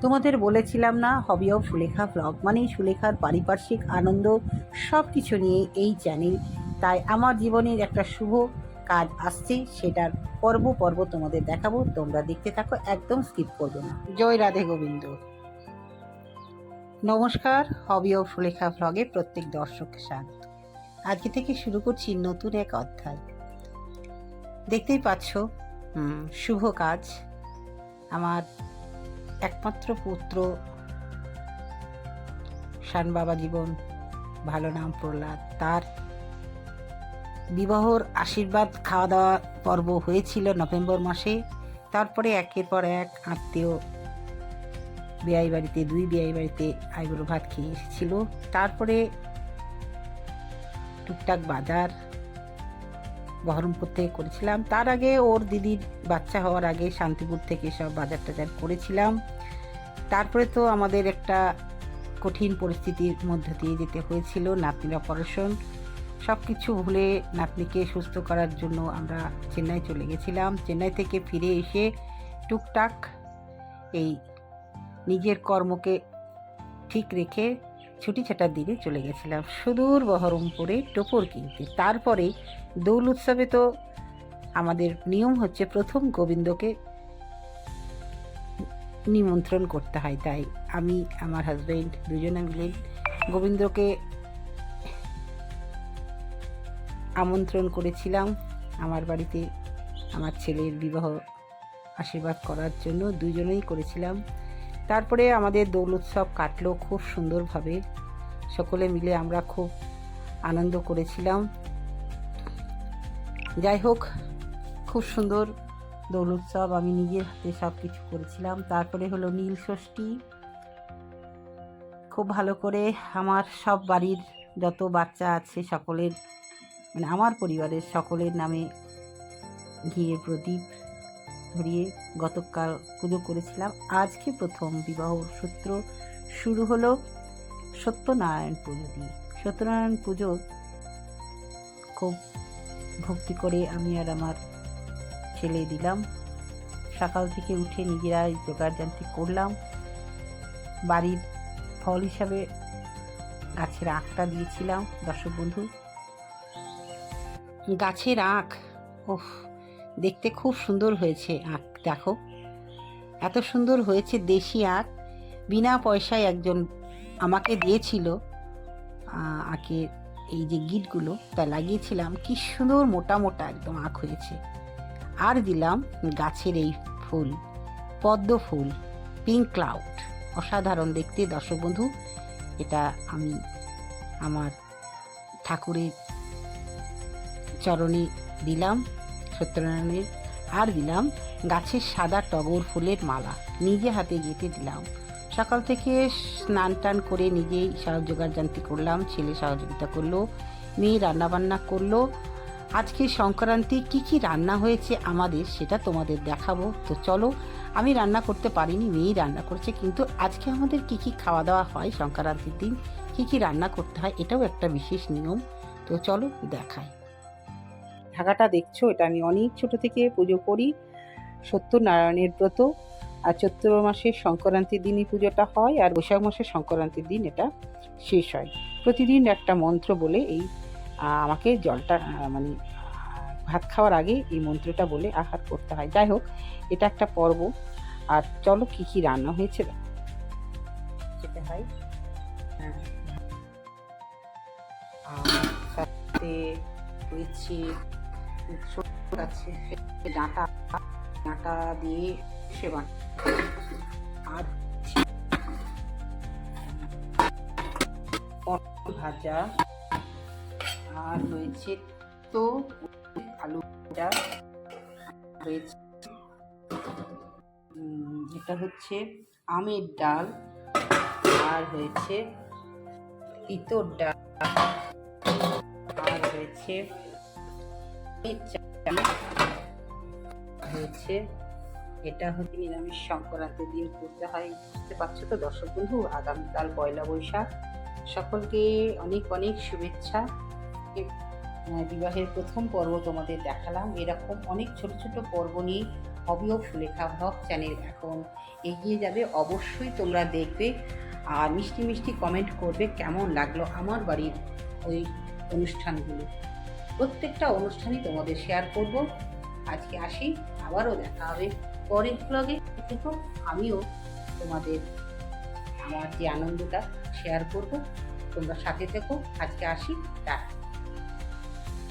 তোমাদের বলেছিলাম না, হবি অফ সুলেখা ব্লগ মানে সুলেখার পারিপার্শ্বিক আনন্দ সব কিছু নিয়ে এই চ্যানেল তাই আমার জীবনের একটা শুভ কাজ আসছে, সেটার পর্ব পর্ব তোমাদের দেখাবো। তোমরা দেখতে থাকো, একদম স্কিপ করবে না। জয় রাধে গোবিন্দ। নমস্কার, হবি অফ সুলেখা ব্লগে প্রত্যেক দর্শককে স্বাগত। আজকে থেকে শুরু করছি নতুন এক অধ্যায়। দেখতেই পাচ্ছ শুভ কাজ। আমার একমাত্র পুত্র, শান বাবা জীবন, ভালো নাম প্রহ্লাদ। তার বিবাহর আশীর্বাদ খাওয়া দাওয়া পর্ব হয়েছিল নভেম্বর মাসে। তারপরে একের পর এক আত্মীয় বিয়াই বাড়িতে দুই বিয়াই বাড়িতে আইবুড়ো ভাত খেয়ে এসেছিল। তারপরে টুকটাক বাজার বহরমপুর থেকে করেছিলাম। তার আগে ওর দিদির বাচ্চা হওয়ার আগে শান্তিপুর থেকে সব বাজার টাজার করেছিলাম। তারপরে তো আমাদের একটা কঠিন পরিস্থিতির মধ্যে দিয়ে যেতে হয়েছিল, নাতনির অপারেশন সব কিছু ভুলে নাতনিকে সুস্থ করার জন্য আমরা চেন্নাই চলে গেছিলাম। চেন্নাই থেকে ফিরে এসে টুকটাক এই নিজের কর্মকে ঠিক রেখে ছুটি ছাটার দিনে চলে গেছিলাম সুদূর বহরমপুরে টোপর কিনতে। তারপরে দোল উৎসবে তো আমাদের নিয়ম হচ্ছে প্রথম গোবিন্দকে নিমন্ত্রণ করতে হয়, তাই আমি, আমার হাজব্যান্ড দুজনে মিলে গোবিন্দকে আমন্ত্রণ করেছিলাম আমার বাড়িতে। আমার ছেলের বিবাহ আশীর্বাদ করার জন্য দুজনেই করেছিলাম। তারপরে আমাদের দোল উৎসব কাটলো খুব সুন্দরভাবে। সকলে মিলে আমরা খুব আনন্দ করেছিলাম। যাই হোক, খুব সুন্দর দোল উৎসব আমি নিজের হাতে সব কিছু করেছিলাম। তারপরে হলো নীল ষষ্ঠী। খুব ভালো করে আমার সব বাড়ির যত বাচ্চা আছে সকলের মানে আমার পরিবারের সকলের নামে ঘিয়ে প্রদীপ ধরিয়ে গতকাল পুজো করেছিলাম। আজকে প্রথম বিবাহ সূত্র শুরু হলো সত্যনারায়ণ পুজো দিয়ে। সত্যনারায়ণ পুজো খুব ভক্তি করে আমি আর আমার ছেলে দিলাম। সকাল থেকে উঠে নিজেরাই জোগাড় যান্ত্রিক করলাম। বাড়ির ফল হিসাবে গাছের আঁকটা দিয়েছিলাম, দর্শক বন্ধু। গাছের আঁক ওহ দেখতে খুব সুন্দর হয়েছে আঁক দেখো, এত সুন্দর হয়েছে দেশি আঁক বিনা পয়সায় একজন আমাকে দিয়েছিল আঁকের এই যে গিটগুলো, তা লাগিয়েছিলাম। কি সুন্দর মোটা মোটা একদম আঁক হয়েছে। আর দিলাম গাছের এই ফুল, পদ্ম ফুল পিঙ্ক ক্লাউড অসাধারণ দেখতে দর্শক বন্ধু, এটা আমি আমার ঠাকুরের চরণে দিলাম। সত্যনারায়ণের আর দিলাম গাছের সাদা টগর ফুলের মালা। নিজে হাতে গেঁথে দিলাম। সকাল থেকে স্নান টান করে নিজেই জোগাড় জান্তি করলাম, ছেলে সহযোগিতা করল, মেয়ে রান্নাবান্না করল। আজকে সংক্রান্তি কি কি রান্না হয়েছে আমাদের সেটা তোমাদের দেখাবো। তো চলো, আমি রান্না করতে পারিনি, মেয়েই রান্না করছে, কিন্তু আজকে আমাদের কি কি খাওয়া দাওয়া হয় সংক্রান্তির দিন, কি কি রান্না করতে হয়, এটাও একটা বিশেষ নিয়ম। তো চলো দেখাই। ঢাকাটা দেখছ? এটা আমি অনেক ছোট থেকে পুজো করি। সত্যনারায়ণের ব্রত। আর চৈত্র মাসের সংক্রান্তির দিনই পুজোটা হয় আর বৈশাখ মাসের সংক্রান্তির দিন এটা শেষ হয়। প্রতিদিন একটা মন্ত্র বলে এই আমাকে জলটা মানে ভাত খাওয়ার আগে এই মন্ত্রটা বলে আহার করতে হয়। যাই হোক, এটা একটা পর্ব। আর চলো কী কী রান্না হয়েছে। খেতে হয়। হ্যাঁ। হয়েছে আছে ডাঁটা ডাঁটা দিয়ে সেবা আর ভাজা, আর রয়েছে তো আলু ভাজা, রয়েছে এটা হচ্ছে আমের ডাল, আর হয়েছে তিতর ডাল, আর হয়েছে হয়েছে। এটা হচ্ছে নিরামিষ সংক্রান্তির দিন করতে হয়, বুঝতে পারছ তো দর্শক বন্ধু? আগামীকাল পয়লা বৈশাখ। সকলকে অনেক অনেক শুভেচ্ছা। বিবাহের প্রথম পর্ব তোমাদের দেখালাম। এরকম অনেক ছোট ছোট পর্ব নিয়ে হবিও সুলেখা ব্লগ চ্যানেল এখন এগিয়ে যাবে। অবশ্যই তোমরা দেখবে। আর মিষ্টি মিষ্টি কমেন্ট করবে কেমন লাগল আমার বাড়ির ওই অনুষ্ঠানগুলো। প্রত্যেকটা অনুষ্ঠানই তোমাদের শেয়ার করব। আজকে আসি, আবারও দেখা হবে পরের ব্লগে দেখো আমিও তোমাদের আমার যে আনন্দটা শেয়ার করব। তোমরা সাথে থেকো। আজকে আসি, টাটা।